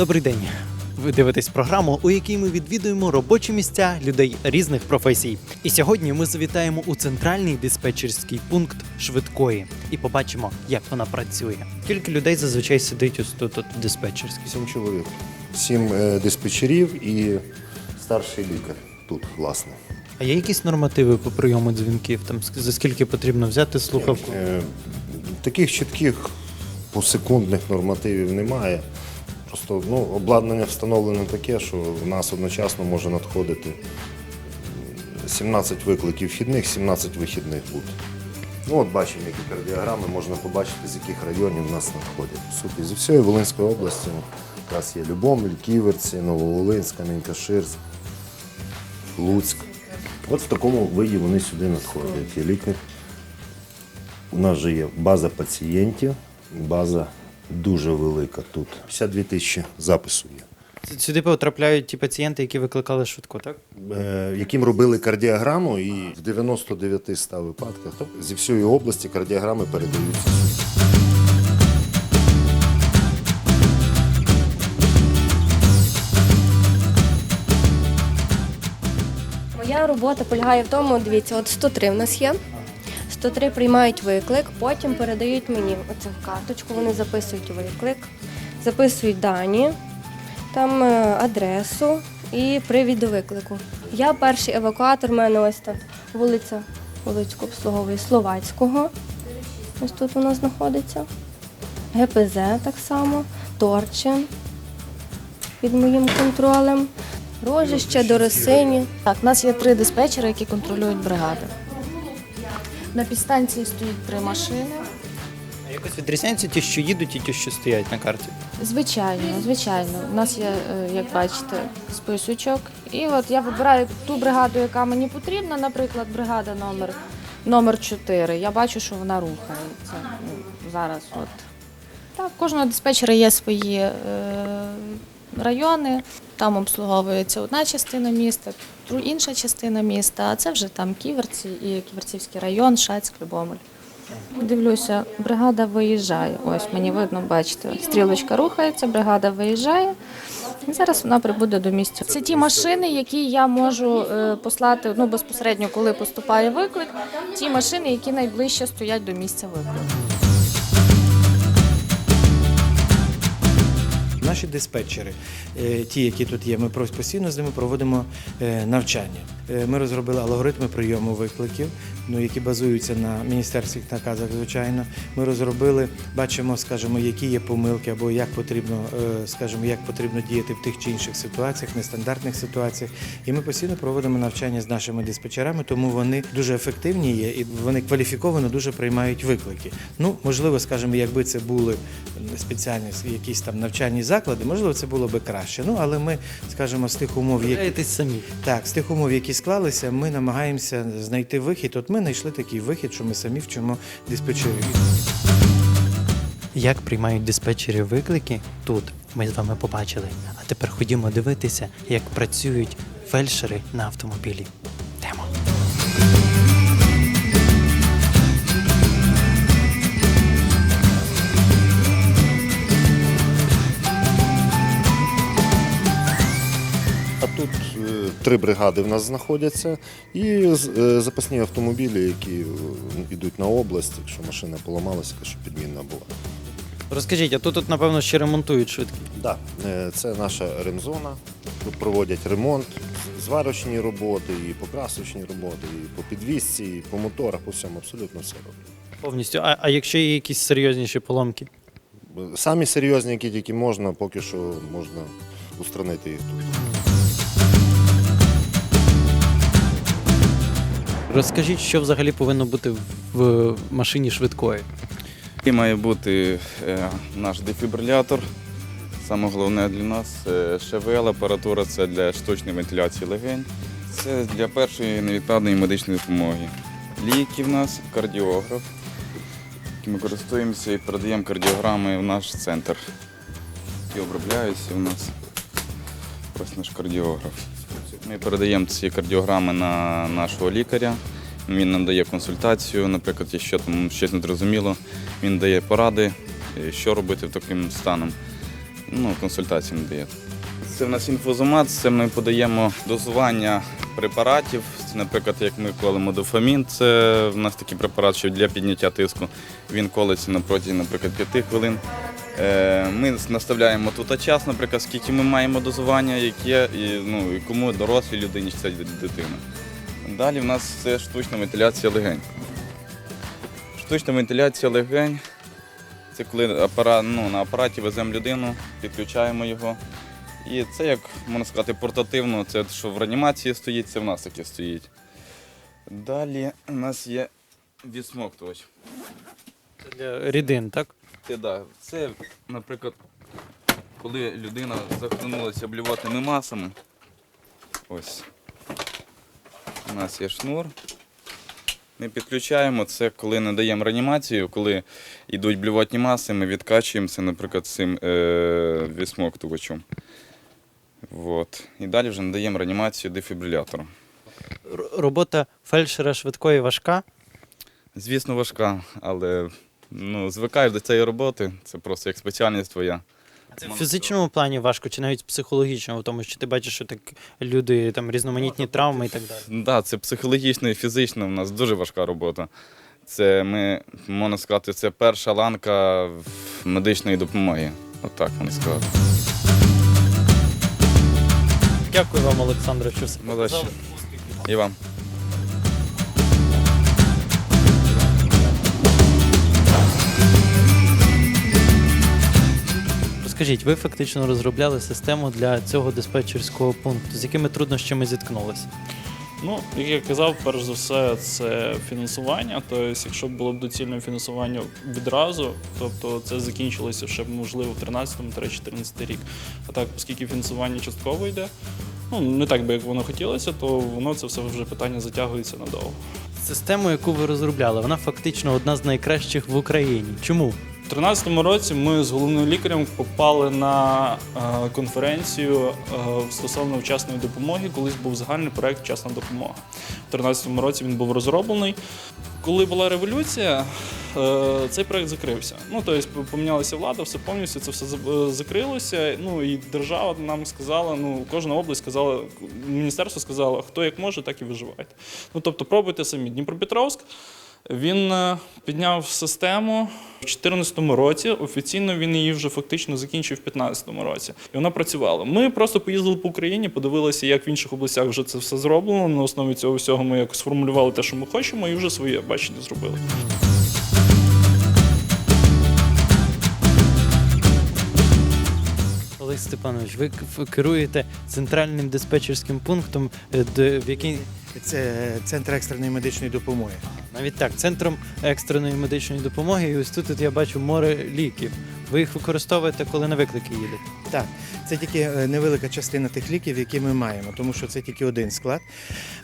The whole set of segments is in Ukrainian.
Добрий день. Ви дивитесь програму, у якій ми відвідуємо робочі місця людей різних професій. І сьогодні ми завітаємо у центральний диспетчерський пункт швидкої і побачимо, як вона працює. Скільки людей зазвичай сидить ось тут, тут в диспетчерській? Сім чоловік. Сім е, диспетчерів і старший лікар тут, власне. А є якісь нормативи по прийому дзвінків? Там ск- за скільки потрібно взяти слухавку? Е, Таких чітких посекундних нормативів немає. Просто ну, обладнання встановлено таке, що в нас одночасно може надходити 17 викликів вхідних, 17 вихідних буде. Ну, от бачимо, які кардіограми, можна побачити, з яких районів в нас надходять. По суті, зі всієї Волинської області ну, якраз є Любомль, Ківерці, Нововолинськ, Камінь-Каширськ, Луцьк. От в такому виді вони сюди надходять. Лікар. У нас же є база пацієнтів, база дуже велика тут. 52 тисячі запису є. Сюди потрапляють ті пацієнти, які викликали швидку, так? Е, яким робили кардіограму, і в 99 100 випадках зі всієї області кардіограми передаються. Моя робота полягає в тому, дивіться, от 103 в нас є. 103 приймають виклик, потім передають мені оце в карточку, вони записують виклик, записують дані, там е, адресу і привід до виклику. Я перший евакуатор, в мене ось там вулиця Волицько обслуговує Словацького. Ось тут вона знаходиться. ГПЗ так само, Торчин під моїм контролем. Рожище, Доросині. Так, у нас є три диспетчери, які контролюють бригади. На підстанції стоїть три машини. А якось відрізняються ті, що їдуть, і ті, що стоять на карті. Звичайно, звичайно. У нас є, е, як бачите, списочок. І от я вибираю ту бригаду, яка мені потрібна, наприклад, бригада номер, номер 4. Я бачу, що вона рухається. Ну, зараз от. Так, кожного диспетчера є свої е, райони. Там обслуговується одна частина міста, інша частина міста, а це вже там Ківерці і Ківерцівський район, Шацьк, Любомель. Дивлюся, бригада виїжджає. Ось мені видно, бачите, стрілочка рухається, бригада виїжджає. Зараз вона прибуде до місця. Це ті машини, які я можу е, послати ну, безпосередньо, коли поступає виклик. Ті машини, які найближче стоять до місця виклику. Наші диспетчери, ті, які тут є, ми постійно з ними проводимо е, навчання. Е, Ми розробили алгоритми прийому викликів, ну, які базуються на міністерських наказах, звичайно. Ми розробили, бачимо, скажімо, які є помилки або як потрібно, е, скажімо, як потрібно діяти в тих чи інших ситуаціях, нестандартних ситуаціях. І ми постійно проводимо навчання з нашими диспетчерами, тому вони дуже ефективні є і вони кваліфіковано дуже приймають виклики. Ну, можливо, скажімо, якби це були спеціальні якісь там навчальні заклади, можливо, це було би краще. Ну, але ми, скажімо, з тих умов, які самі. так, з тих умов, які склалися, ми намагаємося знайти вихід. От ми знайшли такий вихід, що ми самі вчимо диспетчерів. Як приймають диспетчери виклики тут, ми з вами побачили. А тепер ходімо дивитися, як працюють фельдшери на автомобілі. Три бригади в нас знаходяться і е, запасні автомобілі, які е, йдуть на область, якщо машина поламалася, щоб підмінна була. Розкажіть, а тут, тут напевно, ще ремонтують швидкі. Да, е, це наша ремзона. Тут проводять ремонт, зварочні роботи, і покрасочні роботи, і по підвісці, і по моторах, по всьому абсолютно все роблять. Повністю. А, а якщо є якісь серйозніші поломки? Самі серйозні, які тільки можна, поки що можна устранити їх тут. Розкажіть, що взагалі повинно бути в машині швидкої. І має бути е, наш дефібрилятор. Саме головне для нас е, ШВЛ апаратура це для штучної вентиляції легень. Це для першої невідкладної медичної допомоги. Ліки в нас, кардіограф, ми користуємося і передаємо кардіограми в наш центр. І обробляються в нас ось наш кардіограф. Ми передаємо ці кардіограми на нашого лікаря. Він нам дає консультацію, наприклад, якщо там щось не зрозуміло, він дає поради, е, що робити в таким станом. ну, консультації надає. Це в нас інфузомат, це ми подаємо дозування препаратів. Це, Наприклад, як ми колемо дофамін, це в нас такий препарат, що для підняття тиску. Він колиться на протязі, наприклад, 5 хвилин. Е, Ми наставляємо тут час, наприклад, скільки ми маємо дозування, яке, і, ну, і кому дорослій людині це дитина. Далі в нас це штучна вентиляція легень. Штучна вентиляція легень це коли апарат, ну, на апараті веземо людину, підключаємо його. І це, як можна сказати, портативно, це що в реанімації стоїть, це в нас таке стоїть. Далі у нас є відсмоктувач. Це для рідин, так? Це, да, це, наприклад, коли людина захлинулася блювотними масами. Ось. У нас є шнур. Ми підключаємо це, коли надаємо реанімацію, коли йдуть блювотні маси, ми відкачуємося, наприклад, цим е- відсмоктувачем. Вот. І далі вже надаємо реанімацію дефібрилятором. Робота фельдшера швидкої важка. Звісно, важка, але ну, звикаєш до цієї роботи, це просто як спеціальність твоя. Це в фізичному плані важко, чи навіть в психологічному, тому що ти бачиш, що так люди там різноманітні травми і так далі. Так, да, це психологічно і фізично. У нас дуже важка робота. Це ми, можна сказати, це перша ланка медичної допомоги. Отак можна сказати. Дякую вам, Олександре, що все показали. І вам. Розкажіть, ви фактично розробляли систему для цього диспетчерського пункту. З якими труднощами зіткнулися? Ну, як я казав, перш за все, це фінансування. Тобто, якщо б було б доцільне фінансування відразу, тобто це закінчилося ще б, можливо в 13-14 рік. А так, оскільки фінансування частково йде, ну не так би як воно хотілося, то воно це все вже питання затягується надовго. Систему, яку ви розробляли, вона фактично одна з найкращих в Україні. Чому? У 2013 році ми з головним лікарем попали на е, конференцію е, стосовно вчасної допомоги. Колись був загальний проект Вчасна допомога. У 2013 році він був розроблений. Коли була революція, е, цей проект закрився. Ну тобто помінялася влада, все повністю це все закрилося. Ну і держава нам сказала, ну кожна область сказала, міністерство сказало, хто як може, так і виживайте. Ну тобто пробуйте самі. Дніпропетровськ. Він е, підняв систему в 2014 році. Офіційно він її вже фактично закінчив в 2015 році. І вона працювала. Ми просто поїздили по Україні, подивилися, як в інших областях вже це все зроблено. На основі цього всього ми якось сформулювали те, що ми хочемо, і вже своє бачення зробили. Олег Степанович, ви керуєте центральним диспетчерським пунктом, е, в який Це центр екстреної медичної допомоги. навіть так, центром екстреної медичної допомоги. І ось тут тут я бачу море ліків. Ви їх використовуєте, коли на виклики їдете. Так, це тільки е, невелика частина тих ліків, які ми маємо, тому що це тільки один склад.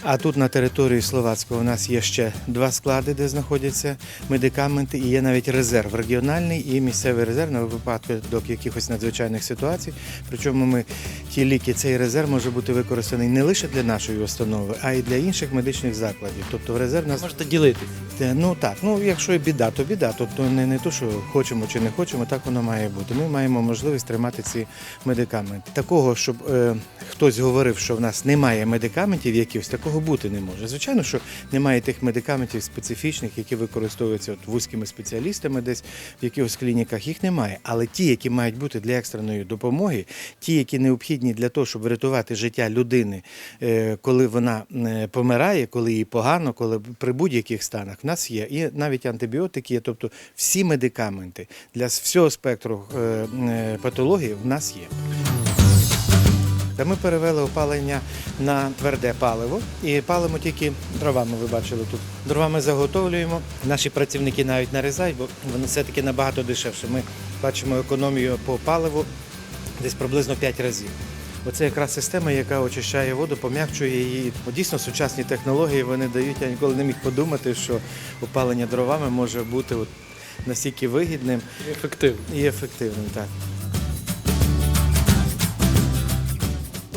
А тут на території Словацького у нас є ще два склади, де знаходяться медикаменти, і є навіть резерв регіональний і місцевий резерв на випадок якихось надзвичайних ситуацій. Причому ми ті ліки, цей резерв може бути використаний не лише для нашої установи, а й для інших медичних закладів. Тобто в резерв нас Можете ділитись. Ну так, ну якщо і біда, то біда. Тобто не, не то, що хочемо чи не хочемо, так воно має бути. Ми маємо можливість тримати ці медикаменти. Такого, щоб е, хтось говорив, що в нас немає медикаментів якихось, такого бути не може. Звичайно, що немає тих медикаментів специфічних, які використовуються от вузькими спеціалістами десь в якихось клініках, їх немає. Але ті, які мають бути для екстреної допомоги, ті, які необхідні для того, щоб врятувати життя людини, е, коли вона е, помирає, коли їй погано, коли при будь-яких станах, в нас є. І навіть антибіотики є, тобто всі медикаменти для всього спектру е, е, патології в нас є. Ми перевели опалення на тверде паливо і палимо тільки дровами. Ви бачили тут. Дровами заготовлюємо. Наші працівники навіть нарізають, бо воно все-таки набагато дешевше. Ми бачимо економію по паливу десь приблизно 5 разів. Оце якраз система, яка очищає воду, пом'якчує її. Дійсно, сучасні технології вони дають. Я ніколи не міг подумати, що опалення дровами може бути настільки вигідним Ефективно. і ефективним. Так.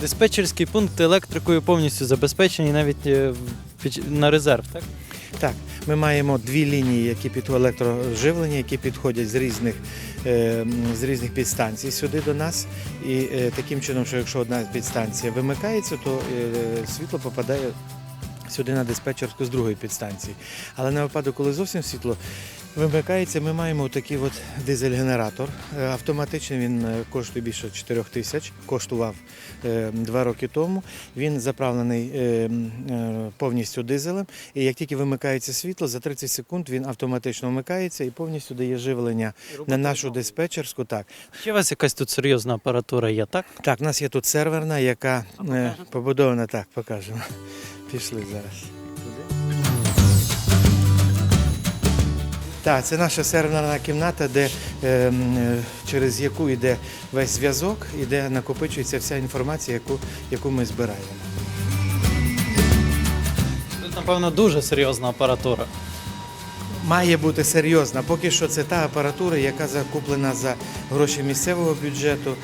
Диспетчерський пункт електрикою повністю забезпечений навіть е, на резерв, так? Так, ми маємо дві лінії, які під електроживлення, які підходять з різних е, з різних підстанцій сюди до нас. І е, таким чином, що якщо одна підстанція вимикається, то світло попадає сюди на диспетчерську з другої підстанції. Але на випадок, коли зовсім світло вимикається, ми маємо такий от дизель-генератор. Е, Автоматичний він е, коштує більше 4 тисяч, коштував е, два роки тому. Він заправлений повністю дизелем. І як тільки вимикається світло, за 30 секунд він автоматично вмикається і повністю дає живлення на нашу диспетчерську. Так, Ще у вас якась тут серйозна апаратура є, так? так, у нас є тут серверна, яка побудована так, покажемо. Пішли зараз. Так, це наша серверна кімната, де, е, е, через яку йде весь зв'язок і де накопичується вся інформація, яку, яку ми збираємо. Тут, напевно, дуже серйозна апаратура. Має бути серйозна. Поки що це та апаратура, яка закуплена за гроші місцевого бюджету.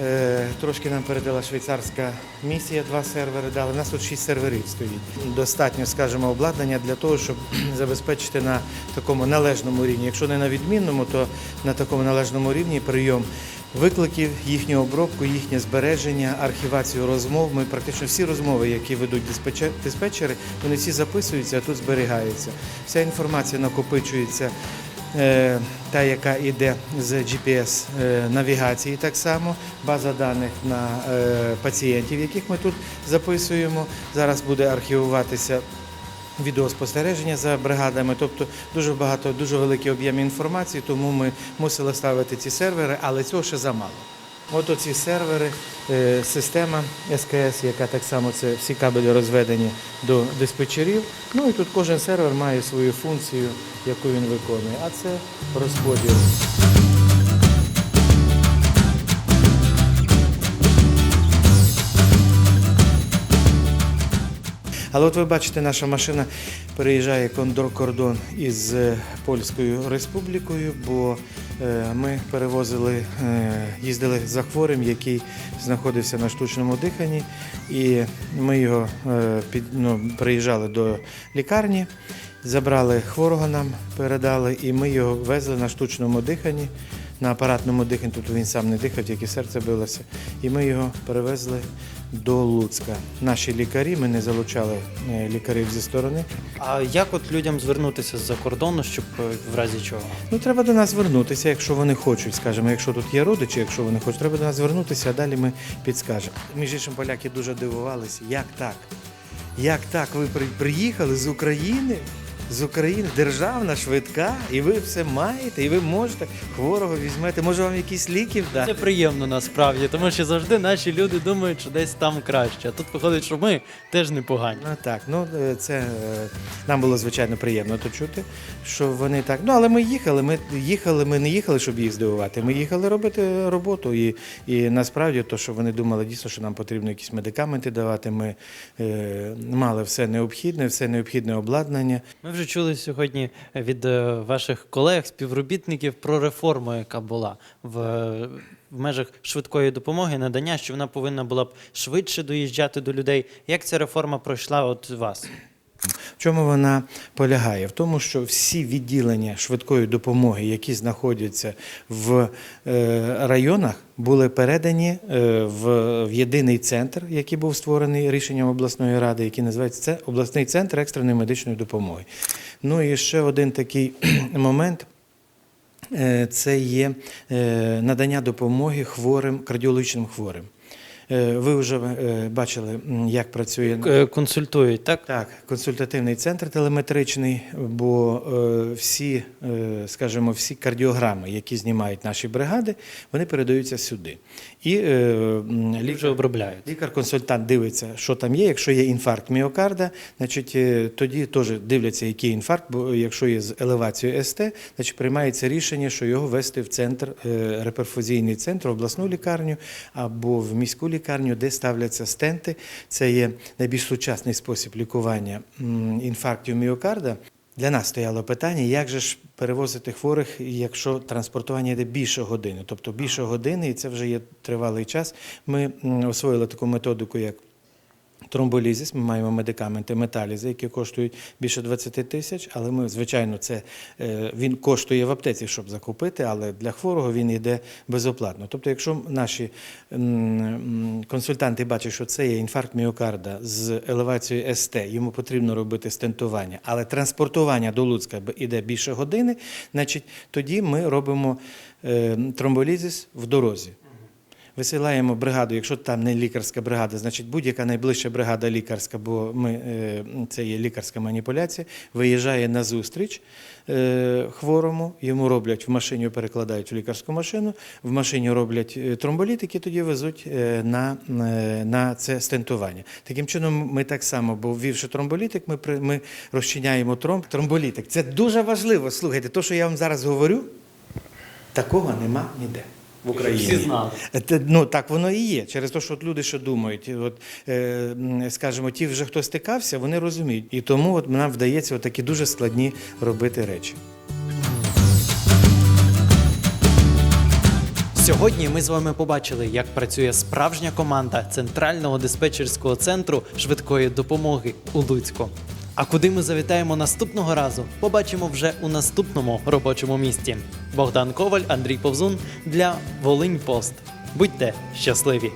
Е, Трошки нам передала швейцарська місія, два сервери дали. У нас тут шість серверів стоїть. Достатньо, скажімо, обладнання для того, щоб забезпечити на такому належному рівні. Якщо не на відмінному, то на такому належному рівні прийом викликів, їхню обробку, їхнє збереження, архівацію розмов. Ми практично всі розмови, які ведуть диспетчери, вони всі записуються, а тут зберігаються. Вся інформація накопичується. Е, Та, яка йде з GPS е, так само база даних на е, пацієнтів, яких ми тут записуємо. Зараз буде архівуватися відеоспостереження за бригадами, тобто дуже багато, дуже великий об'єм інформації, тому ми мусили ставити ці сервери, але цього ще замало. От оці сервери, е, система СКС, яка так само це всі кабелі розведені до диспетчерів. Ну і тут кожен сервер має свою функцію, яку він виконує, а це розподіл. Але от ви бачите, наша машина переїжджає кордон із е, Польською республікою, бо ми перевозили, е, їздили за хворим, який знаходився на штучному диханні, і ми його е, під, ну, приїжджали до лікарні, забрали хворого нам, передали, і ми його везли на штучному диханні. На апаратному диханні, тобто він сам не дихав, тільки серце билося. І ми його перевезли до Луцька. Наші лікарі, ми не залучали е, лікарів зі сторони. А як от людям звернутися з-за кордону, щоб е, в разі чого? Ну, треба до нас звернутися, якщо вони хочуть, скажімо, якщо тут є родичі, якщо вони хочуть, треба до нас звернутися, а далі ми підскажемо. Між іншим, поляки дуже дивувалися, як так? Як так? Ви приїхали з України? З України державна, швидка, і ви все маєте, і ви можете хворого візьмете. Може вам якісь ліків дати? Це приємно насправді, тому що завжди наші люди думають, що десь там краще. А тут виходить, що ми теж непогані. Ну так, ну е, це е, нам було звичайно приємно то чути, що вони так. Ну але ми їхали. Ми їхали, ми не їхали, щоб їх здивувати. Ми їхали робити роботу. І, і насправді, то, що вони думали дійсно, що нам потрібно якісь медикаменти давати. Ми е, мали все необхідне, все необхідне обладнання. Ми вже чули сьогодні від е, ваших колег, співробітників про реформу, яка була в, е, в межах швидкої допомоги, надання, що вона повинна була б швидше доїжджати до людей. Як ця реформа пройшла от вас? В чому вона полягає? В тому, що всі відділення швидкої допомоги, які знаходяться в е, районах, були передані е, в, єдиний центр, який був створений рішенням обласної ради, який називається це обласний центр екстреної медичної допомоги. Ну і ще один такий момент. Е, Це є надання допомоги хворим, кардіологічним хворим. Е, Ви вже е, бачили, як працює Е, Консультують, так? так, консультативний центр телеметричний, бо всі, скажімо, всі кардіограми, які знімають наші бригади, вони передаються сюди. І е, вже лікар, обробляють. лікар-консультант дивиться, що там є. Якщо є інфаркт міокарда, значить е, тоді теж дивляться, який інфаркт, бо якщо є з елевацією СТ, значить приймається рішення, що його вести в центр, е, реперфузійний центр, обласну лікарню або в міську лікарню, де ставляться стенти. Це є найбільш сучасний спосіб лікування інфарктів міокарда. Для нас стояло питання, як же ж перевозити хворих, якщо транспортування йде більше години, тобто більше години, і це вже є тривалий час. Ми освоїли таку методику, як Тромболізис, ми маємо медикаменти металізи, які коштують більше 20 тисяч, але ми, звичайно, це е, він коштує в аптеці, щоб закупити, але для хворого він йде безоплатно. Тобто, якщо наші консультанти бачать, що це є інфаркт міокарда з елевацією СТ, йому потрібно робити стентування, але транспортування до Луцька іде більше години, значить тоді ми робимо е, тромболізис в дорозі. Висилаємо бригаду, якщо там не лікарська бригада, значить будь-яка найближча бригада лікарська, бо ми, е, це є лікарська маніпуляція, виїжджає на зустріч е, хворому, йому роблять в машині, перекладають в лікарську машину, в машині роблять е, тромболітики, тоді везуть на, на це стентування. Таким чином, ми так само, бо ввівши тромболітик, ми, ми розчиняємо тромб. Тромболітик. Це дуже важливо. Слухайте, то, що я вам зараз говорю, такого нема ніде. В Україні. Всі знали. Ну так воно і є. Через те, що от люди що думають, от, е, скажімо, ті вже хто стикався, вони розуміють. І тому от нам вдається от такі дуже складні робити речі. Сьогодні ми з вами побачили, як працює справжня команда центрального диспетчерського центру швидкої допомоги у Луцьку. А куди ми завітаємо наступного разу, побачимо вже у наступному робочому місті. Богдан Коваль, Андрій Повзун для Волинь Пост. Будьте щасливі!